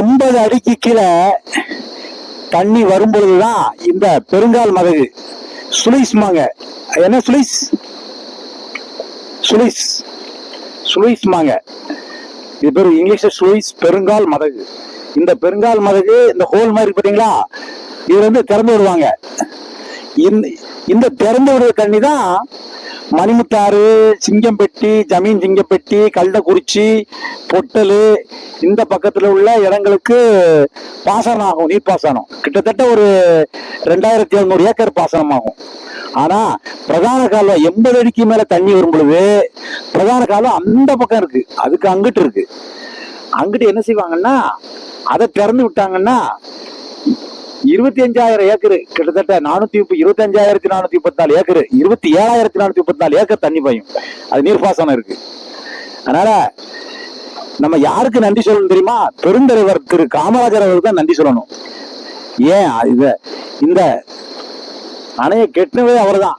எண்பது அடிக்கு கீழே தண்ணி வரும்பொழுதுதான் இந்த பெருங்கால் மதகு. சுளிஸ்மாங்க என்ன சுலைஸ் சுலைஸ் சுளிஸ்மாங்க இது பேர் இங்கிலீஷ்ல சுலைஸ் பெருங்கால் மதகு. இந்த பெருங்கால் மதகு இந்த ஹோல் மாதிரி பார்த்தீங்களா பாத்தீங்களா? இருந்து வந்து திறந்து விடுவாங்க. இந்த இந்த திறந்து விடுற தண்ணி தான் மணிமுத்தாறு சிங்கம்பெட்டி ஜமீன் சிங்கப்பட்டி கல்டக்குறிச்சி பொட்டல் இந்த பக்கத்துல உள்ள இடங்களுக்கு பாசனம் ஆகும் நீர் பாசனம். கிட்டத்தட்ட ஒரு ரெண்டாயிரத்தி எழுநூறு ஏக்கர் பாசனம் ஆகும். ஆனா பிரதான காலம் எண்பது அடிக்கு மேல தண்ணி வரும் பொழுது பிரதான காலம் அந்த பக்கம் இருக்கு. அதுக்கு அங்கிட்டு இருக்கு. அங்கிட்டு என்ன செய்வாங்கன்னா அதை திறந்து விட்டாங்கன்னா இருபத்தி அஞ்சாயிரம் ஏக்கர் கிட்டத்தட்ட நானூத்தி முப்பது இருபத்தி அஞ்சாயிரத்தி நானூத்தி முப்பத்தி நாலு ஏக்கர் இருபத்தி ஏழாயிரத்தி நானூத்தி முப்பத்தி நாலு ஏக்கர் தண்ணி பாயும். அது நீர்ப்பாசனம் இருக்கு. அதனால நம்ம யாருக்கு நன்றி சொல்லணும் தெரியுமா? பெருந்தலைவர் திரு காமராஜர் அவருக்கு தான் நன்றி சொல்லணும். ஏன்? இது இந்த அணையை கெட்டினவே அவர்தான்.